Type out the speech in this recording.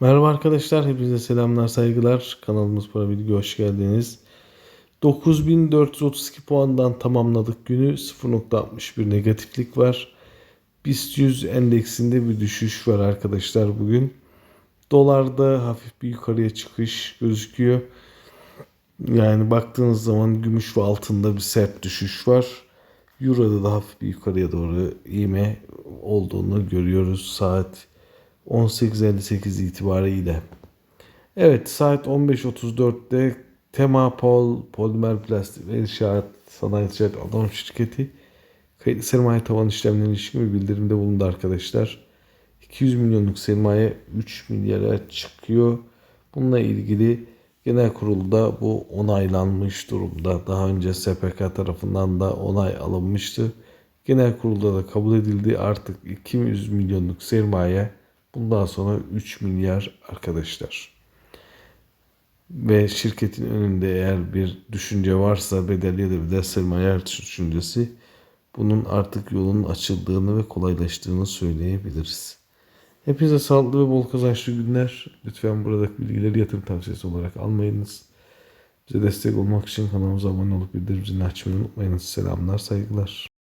Merhaba arkadaşlar, hepinize selamlar, saygılar. Kanalımız Para Bilgi hoş geldiniz. 9432 puandan tamamladık günü. 0.61 negatiflik var. BIST 100 endeksinde bir düşüş var arkadaşlar bugün. Dolarda hafif bir yukarıya çıkış gözüküyor. Yani baktığınız zaman gümüş ve altında bir sert düşüş var. Euro'da da hafif bir yukarıya doğru iğme olduğunu görüyoruz saat 18.58 itibariyle. Evet saat 15.34'te Tema Pol Polimer Plastik ve İnşaat Sanayi Ticaret Anonim Şirketi kayıtlı sermaye tavan işlemlerine ilişkin bir bildirimde bulundu arkadaşlar. 200 milyonluk sermaye 3 milyara çıkıyor. Bununla ilgili genel kurulda bu onaylanmış durumda. Daha önce SPK tarafından da onay alınmıştı. Genel kurulda da kabul edildi. Artık 200 milyonluk sermaye bundan sonra 3 milyar arkadaşlar. Ve şirketin önünde eğer bir düşünce varsa bedelli ya da bedel sermaye artış düşüncesi bunun artık yolun açıldığını ve kolaylaştığını söyleyebiliriz. Hepinize sağlıklı ve bol kazançlı günler. Lütfen buradaki bilgileri yatırım tavsiyesi olarak almayınız. Bize destek olmak için kanalımıza abone olup bildirim zilini açmayı unutmayınız. Selamlar, saygılar.